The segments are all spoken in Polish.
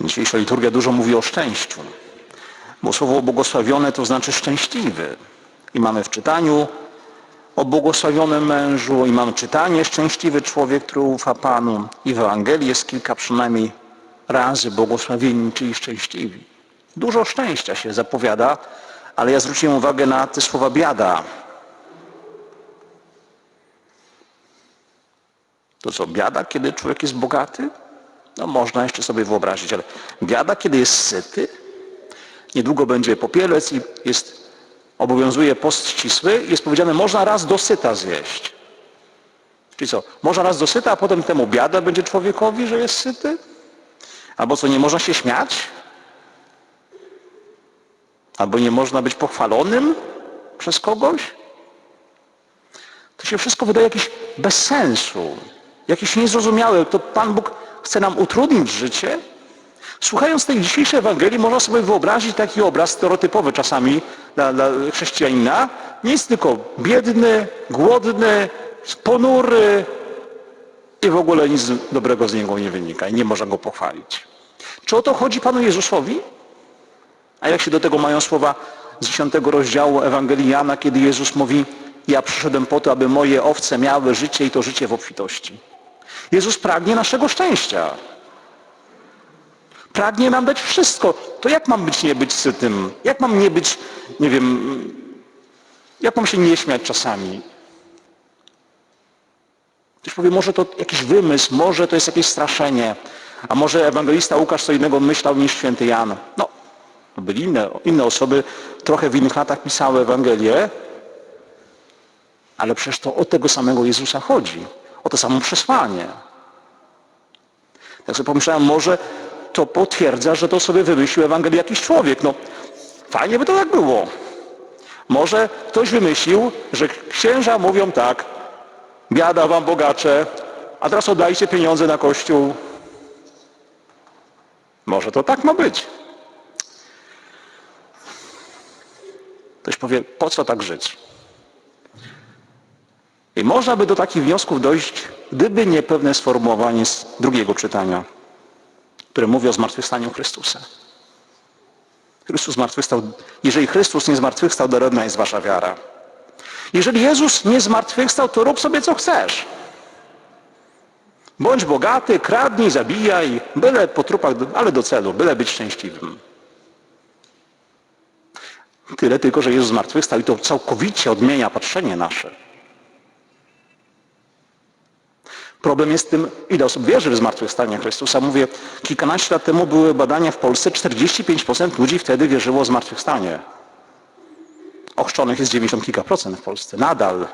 Dzisiejsza liturgia dużo mówi o szczęściu, bo słowo błogosławione to znaczy szczęśliwy. I mamy w czytaniu o błogosławionym mężu i mamy czytanie szczęśliwy człowiek, który ufa Panu. I w Ewangelii jest kilka przynajmniej razy błogosławieni, czyli szczęśliwi. Dużo szczęścia się zapowiada, ale ja zwróciłem uwagę na te słowa biada. To co, biada, kiedy człowiek jest bogaty? No można jeszcze sobie wyobrazić, ale biada, kiedy jest syty? Niedługo będzie popielec i jest, obowiązuje post ścisły jest powiedziane, można raz do syta zjeść. Czyli co, można raz do syta, a potem temu biada będzie człowiekowi, że jest syty? Albo co, nie można się śmiać? Albo nie można być pochwalonym przez kogoś? To się wszystko wydaje jakieś bez sensu, jakieś niezrozumiałe. To Pan Bóg chce nam utrudnić życie? Słuchając tej dzisiejszej Ewangelii można sobie wyobrazić taki obraz stereotypowy czasami dla, dla chrześcijanina. Nie jest tylko biedny, głodny, ponury i w ogóle nic dobrego z niego nie wynika i nie można go pochwalić. Czy o to chodzi Panu Jezusowi? A jak się do tego mają słowa z 10 rozdziału Ewangelii Jana, kiedy Jezus mówi, ja przyszedłem po to, aby moje owce miały życie i to życie w obfitości. Jezus pragnie naszego szczęścia. Pragnie nam dać wszystko. To jak mam być nie być sytym? Jak mam nie być, nie wiem, jak mam się nie śmiać czasami? Ktoś powie, może to jakiś wymysł, może to jest jakieś straszenie, a może ewangelista Łukasz co innego myślał niż święty Jan. No, to byli inne, inne osoby, trochę w innych latach pisały Ewangelię, ale przecież to o tego samego Jezusa chodzi, o to samo przesłanie. Tak sobie pomyślałem, może to potwierdza, że to sobie wymyślił Ewangelię jakiś człowiek. No, fajnie by to tak było. Może ktoś wymyślił, że księża mówią tak, biada wam bogacze, a teraz oddajcie pieniądze na kościół. Może to tak ma być. Ktoś powie, po co tak żyć? I można by do takich wniosków dojść, gdyby nie pewne sformułowanie z drugiego czytania, które mówi o zmartwychwstaniu Chrystusa. Chrystus zmartwychwstał. Jeżeli Chrystus nie zmartwychwstał, daremna jest wasza wiara. Jeżeli Jezus nie zmartwychwstał, to rób sobie co chcesz. Bądź bogaty, kradnij, zabijaj, byle po trupach, ale do celu, byle być szczęśliwym. Tyle tylko, że Jezus zmartwychwstał i to całkowicie odmienia patrzenie nasze. Problem jest tym, ile osób wierzy w zmartwychwstanie Chrystusa. Mówię, kilkanaście lat temu były badania w Polsce, 45% ludzi wtedy wierzyło w zmartwychwstanie. Ochrzczonych jest 90 kilka procent w Polsce. Nadal.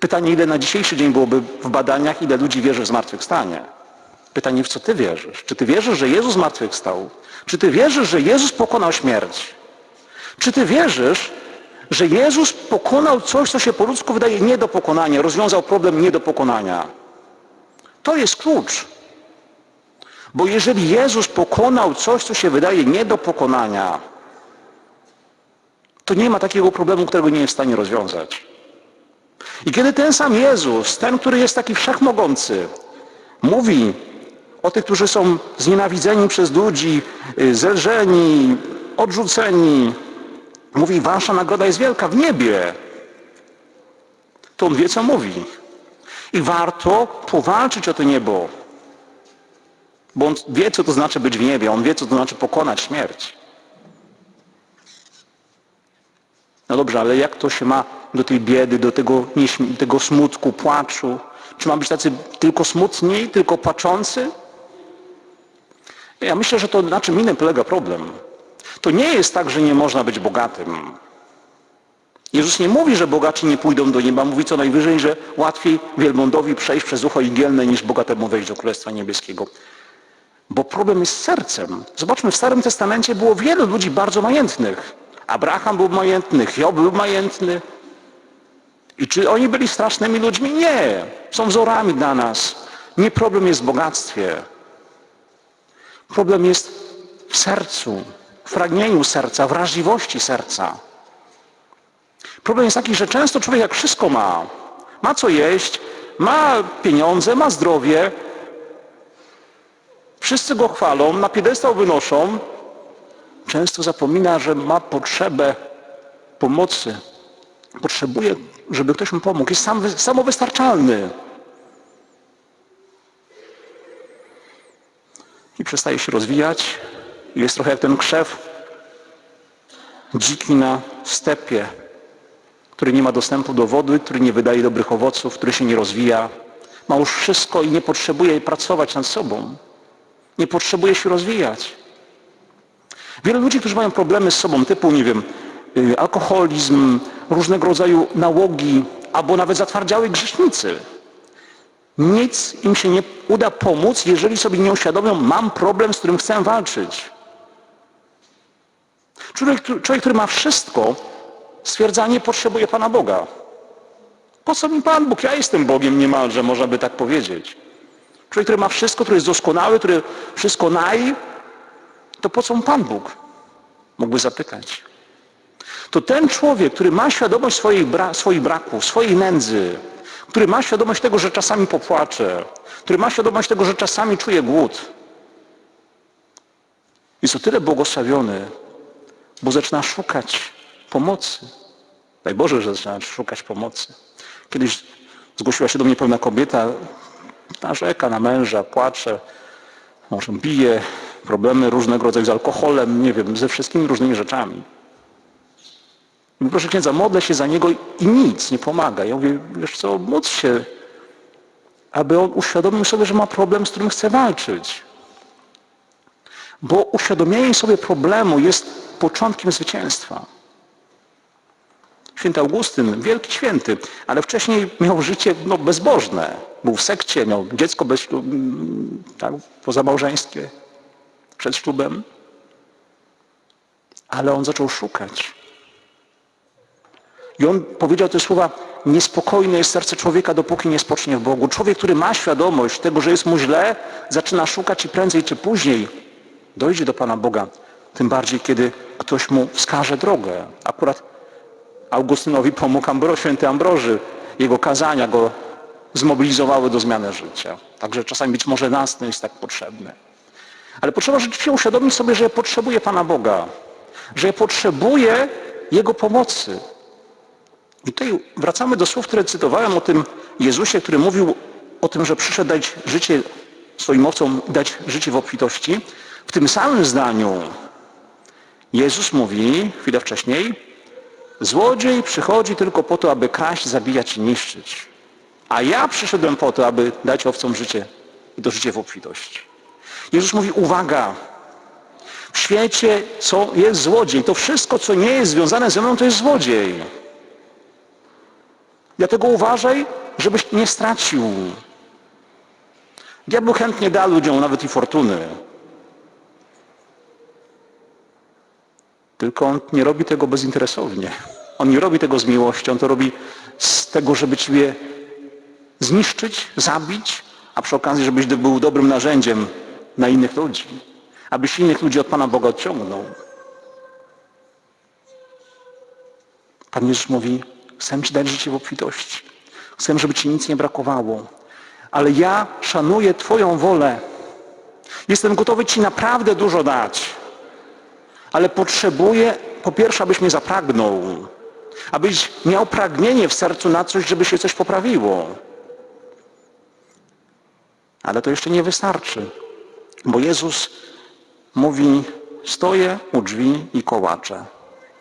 Pytanie, ile na dzisiejszy dzień byłoby w badaniach, ile ludzi wierzy w zmartwychwstanie. Pytanie, w co ty wierzysz? Czy ty wierzysz, że Jezus zmartwychwstał? Czy ty wierzysz, że Jezus pokonał śmierć? Czy ty wierzysz, że Jezus pokonał coś, co się po ludzku wydaje nie do pokonania, rozwiązał problem nie do pokonania? To jest klucz. Bo jeżeli Jezus pokonał coś, co się wydaje nie do pokonania, to nie ma takiego problemu, którego nie jest w stanie rozwiązać. I kiedy ten sam Jezus, ten, który jest taki wszechmogący, mówi o tych, którzy są znienawidzeni przez ludzi, y, zelżeni, odrzuceni, mówi, wasza nagroda jest wielka w niebie, to on wie, co mówi. I warto powalczyć o to niebo, bo on wie, co to znaczy być w niebie, on wie, co to znaczy pokonać śmierć. No dobrze, ale jak to się ma do tej biedy, do tego, tego smutku, płaczu? Czy ma być tacy tylko smutni, tylko płaczący? Ja myślę, że to na czym innym polega problem. To nie jest tak, że nie można być bogatym. Jezus nie mówi, że bogaci nie pójdą do nieba. Mówi co najwyżej, że łatwiej wielbłądowi przejść przez ucho igielne niż bogatemu wejść do Królestwa Niebieskiego. Bo problem jest sercem. Zobaczmy, w Starym Testamencie było wielu ludzi bardzo majętnych. Abraham był majętny, Hiob był majętny. I czy oni byli strasznymi ludźmi? Nie. Są wzorami dla nas. Nie problem jest w bogactwie. Problem jest w sercu, pragnieniu serca, wrażliwości serca. Problem jest taki, że często człowiek jak wszystko ma, ma co jeść, ma pieniądze, ma zdrowie, Wszyscy go chwalą, na piedestał wynoszą. Często zapomina, że ma potrzebę pomocy. Potrzebuje, żeby ktoś mu pomógł. Jest sam, samowystarczalny. I przestaje się rozwijać. Jest trochę jak ten krzew dziki na stepie, który nie ma dostępu do wody, który nie wydaje dobrych owoców, który się nie rozwija. Ma już wszystko i nie potrzebuje pracować nad sobą. Nie potrzebuje się rozwijać. Wielu ludzi, którzy mają problemy z sobą, typu, nie wiem, y, alkoholizm, różnego rodzaju nałogi, albo nawet zatwardziałe grzesznicy. Nic im się nie uda pomóc, jeżeli sobie nie uświadomią, mam problem, z którym chcę walczyć. Człowiek, człowiek, który ma wszystko, stwierdza, nie potrzebuje Pana Boga. Po co mi Pan Bóg? Ja jestem Bogiem niemalże, można by tak powiedzieć. Człowiek, który ma wszystko, który jest doskonały, który wszystko naj, to po co mu Pan Bóg? Mógłby zapytać. To ten człowiek, który ma świadomość swoich, bra swoich braków, swojej nędzy, który ma świadomość tego, że czasami popłacze, który ma świadomość tego, że czasami czuje głód, jest o tyle błogosławiony, bo zaczyna szukać pomocy. Daj Boże, że zaczyna szukać pomocy. Kiedyś zgłosiła się do mnie pewna kobieta, narzeka na męża, płacze, może bije, problemy różnego rodzaju z alkoholem, nie wiem, ze wszystkimi różnymi rzeczami. I proszę księdza, modlę się za niego i nic nie pomaga. Ja mówię, wiesz co, módl się, aby on uświadomił sobie, że ma problem, z którym chce walczyć. Bo uświadomienie sobie problemu jest początkiem zwycięstwa. Święty Augustyn, wielki święty, ale wcześniej miał życie no, bezbożne. Był w sekcie, miał dziecko bez, tak, pozamałżeńskie, przed ślubem. Ale on zaczął szukać. I on powiedział te słowa, niespokojne jest serce człowieka, dopóki nie spocznie w Bogu. Człowiek, który ma świadomość tego, że jest mu źle, zaczyna szukać i prędzej czy później dojdzie do Pana Boga. Tym bardziej, kiedy ktoś mu wskaże drogę. Akurat Augustynowi pomógł Ambro, święty Ambroży. Jego kazania go zmobilizowały do zmiany życia. Także czasami być może nas to jest tak potrzebne. Ale potrzeba rzeczywiście uświadomić sobie, że ja potrzebuję Pana Boga. Że ja potrzebuję Jego pomocy. I tutaj wracamy do słów, które cytowałem o tym Jezusie, który mówił o tym, że przyszedł dać życie swoim owcom, dać życie w obfitości. W tym samym zdaniu Jezus mówi chwilę wcześniej, złodziej przychodzi tylko po to, aby kraść, zabijać i niszczyć. A ja przyszedłem po to, aby dać owcom życie i to życie w obfitości. Jezus mówi, uwaga, w świecie co jest złodziej, to wszystko, co nie jest związane ze mną, to jest złodziej. Dlatego uważaj, żebyś nie stracił. Diabeł chętnie da ludziom nawet i fortuny. Tylko on nie robi tego bezinteresownie. On nie robi tego z miłością, on to robi z tego, żeby ciebie zniszczyć, zabić, a przy okazji, żebyś był dobrym narzędziem na innych ludzi. Abyś innych ludzi od Pana Boga odciągnął. Pan Jezus mówi, chcę Ci dać życie w obfitości. Chcę, żeby Ci nic nie brakowało. Ale ja szanuję Twoją wolę. Jestem gotowy Ci naprawdę dużo dać. Ale potrzebuję, po pierwsze, abyś mnie zapragnął. Abyś miał pragnienie w sercu na coś, żeby się coś poprawiło. Ale to jeszcze nie wystarczy. Bo Jezus mówi, stoję u drzwi i kołaczę.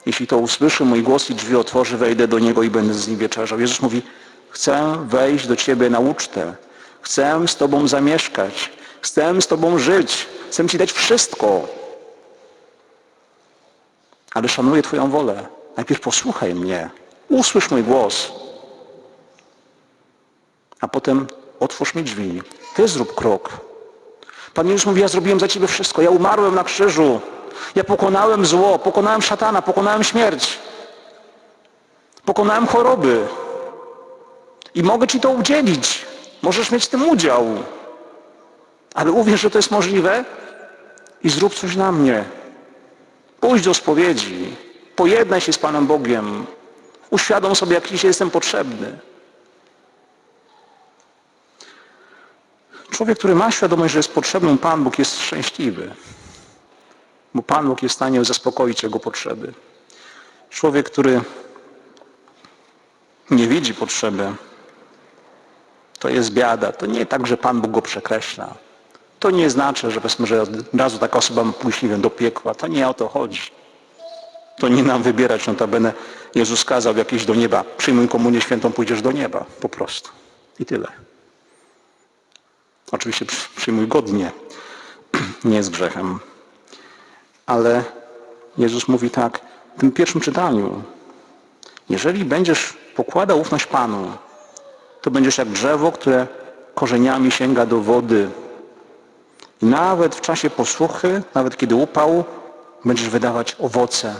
Jeśli to usłyszy mój głos i drzwi otworzy, wejdę do Niego i będę z Nim wieczerzał. Jezus mówi, chcę wejść do Ciebie na ucztę. Chcę z Tobą zamieszkać. Chcę z Tobą żyć. Chcę Ci dać wszystko. Ale szanuję Twoją wolę. Najpierw posłuchaj mnie. Usłysz mój głos. A potem otwórz mi drzwi. Ty zrób krok. Pan Jezus mówi, ja zrobiłem za Ciebie wszystko. Ja umarłem na krzyżu. Ja pokonałem zło, pokonałem szatana, pokonałem śmierć. Pokonałem choroby. I mogę Ci to udzielić. Możesz mieć w tym udział. Ale uwierz, że to jest możliwe i zrób coś na mnie. Pójdź do spowiedzi. Pojednaj się z Panem Bogiem. Uświadom sobie, jak Ci jestem potrzebny. Człowiek, który ma świadomość, że jest potrzebny Pan Bóg, jest szczęśliwy. Bo Pan Bóg jest w stanie zaspokoić jego potrzeby. Człowiek, który nie widzi potrzeby, to jest biada. To nie tak, że Pan Bóg go przekreśla. To nie znaczy, że powiedzmy, że od razu taka osoba ma pójść, nie wiem, do piekła. To nie o to chodzi. To nie nam wybierać, notabene Jezus kazał jakieś do nieba. Przyjmuj komunię świętą, pójdziesz do nieba. Po prostu. I tyle. Oczywiście przy- przyjmuj godnie. Nie z grzechem. Ale Jezus mówi tak w tym pierwszym czytaniu. Jeżeli będziesz pokładał ufność Panu, to będziesz jak drzewo, które korzeniami sięga do wody. Nawet w czasie posłuchy, nawet kiedy upał, będziesz wydawać owoce.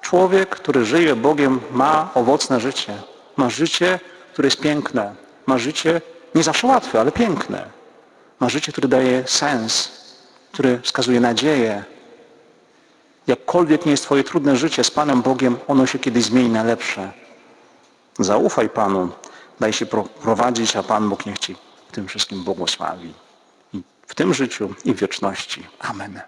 Człowiek, który żyje Bogiem, ma owocne życie. Ma życie, które jest piękne. Ma życie nie zawsze łatwe, ale piękne. Ma życie, które daje sens, które wskazuje nadzieję. Jakkolwiek nie jest Twoje trudne życie z Panem Bogiem, ono się kiedyś zmieni na lepsze. Zaufaj Panu, daj się pro- prowadzić, a Pan Bóg niech Ci tym wszystkim błogosławi. I w tym życiu i w wieczności. Amen.